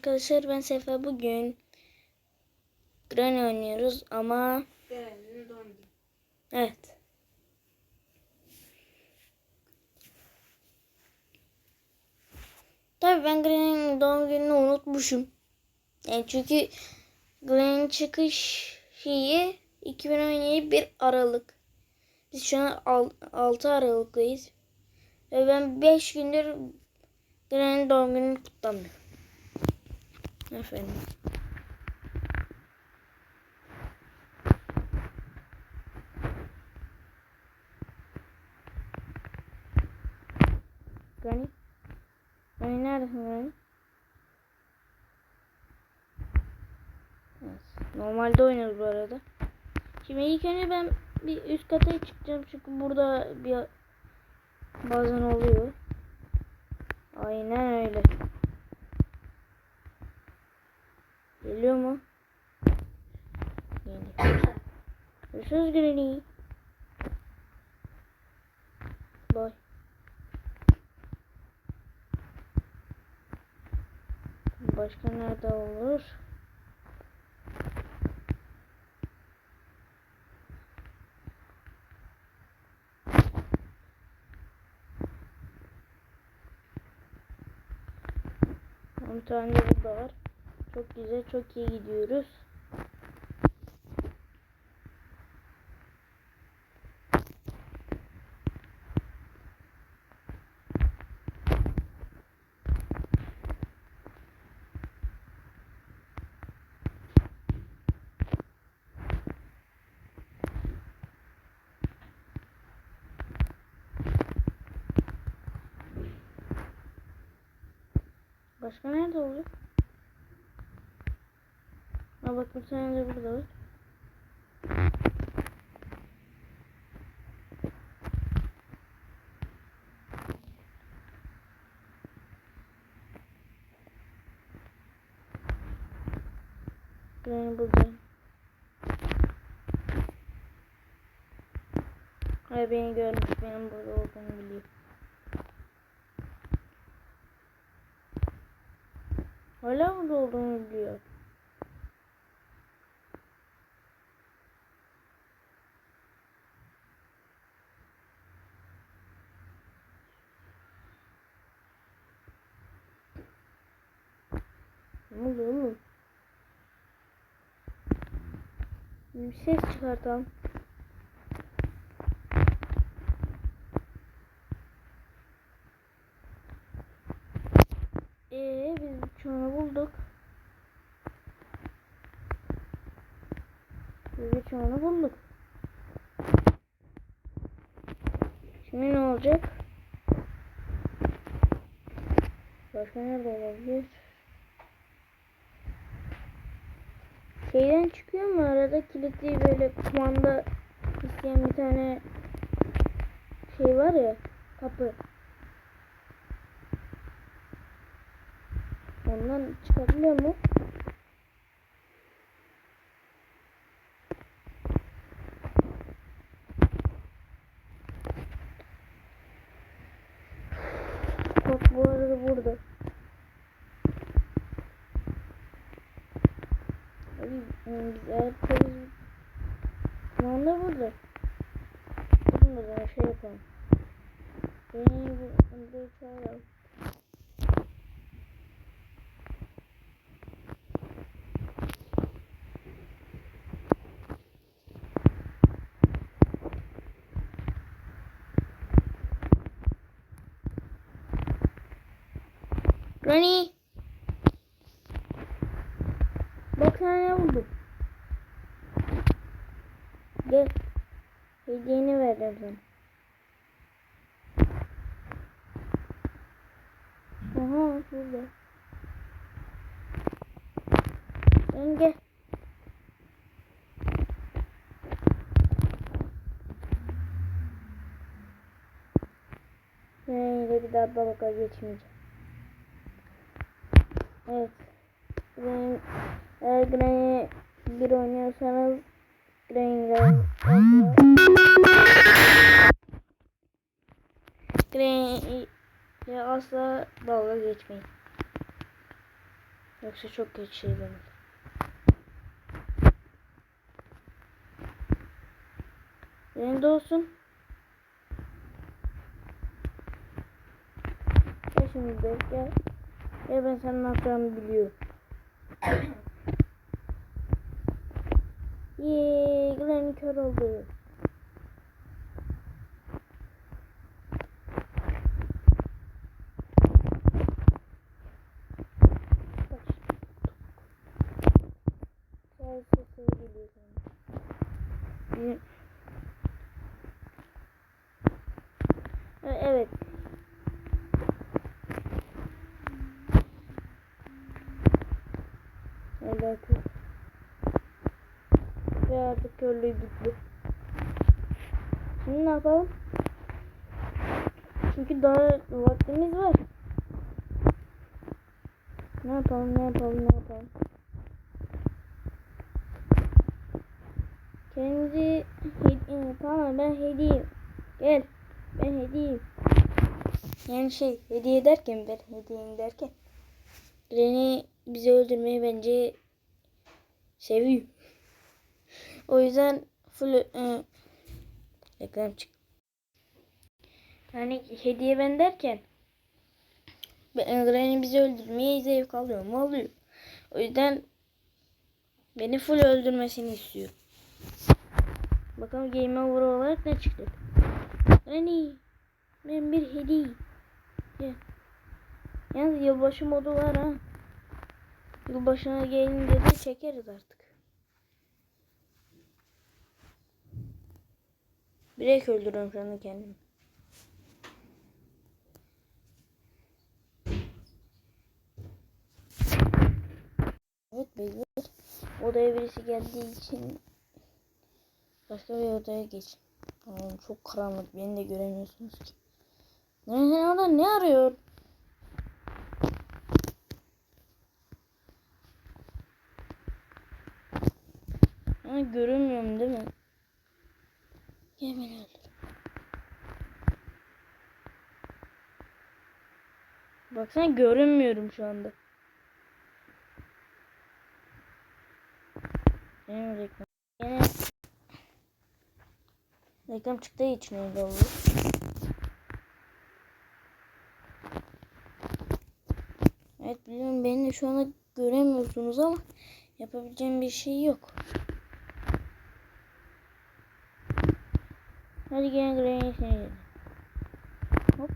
Arkadaşlar ben Sefa bugün Granny oynuyoruz ama Beren'in doğum günü. evet. Tabii ben Granny'nin doğum gününü unutmuşum. Yani çünkü Granny'nin çıkış şeyi 2017 1 Aralık. Biz şu an al- 6 Aralık'tayız. Ve ben 5 gündür Granny'nin doğum gününü kutlamıyorum. Efendim. Granny? Granny neredesin? Evet. Normalde oynuyoruz bu arada. Şimdi ilk önce ben bir üst kata çıkacağım çünkü burada bir bazen oluyor. Aynen öyle. Geliyor mu? Geliyor. Görüşürüz Granny. Bye. Başka nerede olur? On tane de burada var. Çok güzel, çok iyi gidiyoruz. Başka nerede oluyor? Ha bak bir tane de burada var. Yani burada. Hayır beni görmüş. Benim burada olduğumu biliyor. Hala burada olduğumu biliyor. Ne oluyor oğlum? Bir ses çıkartalım. Ee biz birçoğunu bulduk. Biz birçoğunu bulduk. Şimdi ne olacak? Başka nerede olabilir? Şeyden çıkıyor mu arada kilitli böyle kumanda isteyen bir tane şey var ya kapı. Ondan çıkabiliyor mu? Bak bu arada burada. Ay, ayakkabı şu anda burada. Durun o zaman şey yapalım. Beni bu bir çağıralım. Granny. Bak sana ne buldum. Gel. Vereceğim sana. Aha burada. Sen gel. Neyle bir daha balığa geçmeyeceğim. Evet. Granny, eğer Granny bir oynuyorsanız Granny ile asla dalga geçmeyin. Yoksa çok kötü şey olur. Benim de olsun. Gel şimdi de gel. Gel ben senin ne biliyorum. Glenn kör oldu. Bak. Gel sesini geliyor sana. Hı. E- Evet. Artık körlüğü gitti. Şimdi ne yapalım? Çünkü daha vaktimiz var. Ne yapalım, ne yapalım, ne yapalım? Kendi hediye, tamam ben hediyeyim. Gel, ben hediyeyim. Yani şey, hediye derken ben hediyeyim derken. Granny bizi öldürmeyi bence seviyor. O yüzden full e, reklam çık. Yani hediye ben derken Granny bizi öldürmeye zevk alıyor mu? Alıyor. O yüzden beni full öldürmesini istiyor. Bakalım Game Over olarak ne çıktı? Granny ben bir hediye. Gel. Yalnız yılbaşı modu var ha. Yılbaşına gelince de çekeriz artık. Direkt öldürüyorum şu anda kendimi. Evet beyler. Odaya birisi geldiği için başka bir odaya geç. Aman çok karanlık. Beni de göremiyorsunuz ki. Ne orada ne arıyor? Ha, görünmüyorum değil mi? Gel beni öldür. Baksana görünmüyorum şu anda. Benim reklam. Yine reklam çıktığı için öyle oldu. Evet biliyorum beni şu anda göremiyorsunuz ama yapabileceğim bir şey yok. Hadi gel Granny seni yedim. Hop.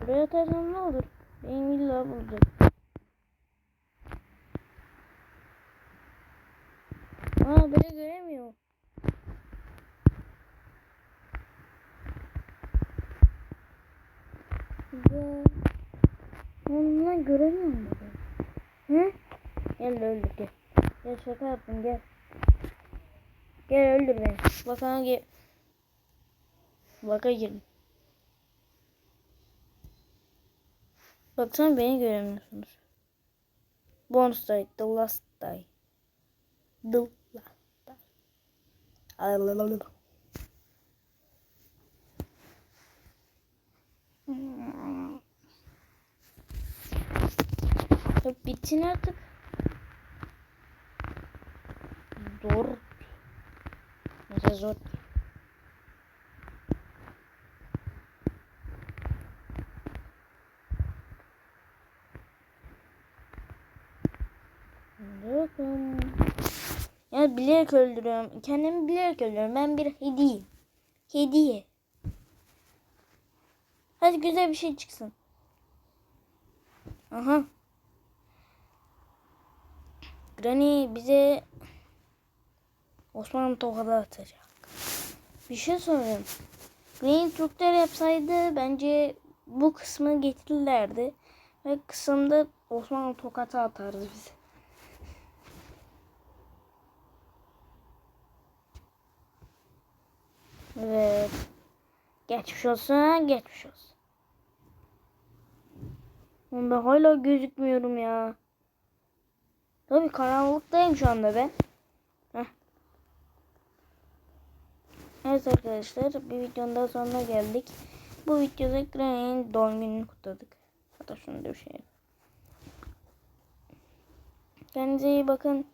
Buraya atarsam ne olur? Benim illa bulacak. Aa beni göremiyor. Güzel. Oğlum lan göremiyorum beni. Hı? Gel öldür gel. Gel şaka yaptım gel. Gel öldür beni. Bakalım gel. Baka girdim. Baksana beni göremiyorsunuz. Bonus die. The last die. The last die. Alalalala. Yok bitsin artık. Zor. Mesela zor. Bakın. Ya bilerek öldürüyorum. Kendimi bilerek öldürüyorum. Ben bir hediye. Hediye. Hadi güzel bir şey çıksın. Aha. Granny bize Osmanlı tokadı atacak. Bir şey sorayım. Green Türkler yapsaydı bence bu kısmı getirirlerdi. Ve kısımda Osmanlı tokatı atardı bize. Evet. Geçmiş olsun, geçmiş olsun. Ben hala gözükmüyorum ya. Tabii karanlıktayım şu anda ben. Evet arkadaşlar bir videonun daha sonuna geldik. Bu videoda Granny'nin doğum gününü kutladık. Hatta şunu da bir şey. Kendinize iyi bakın.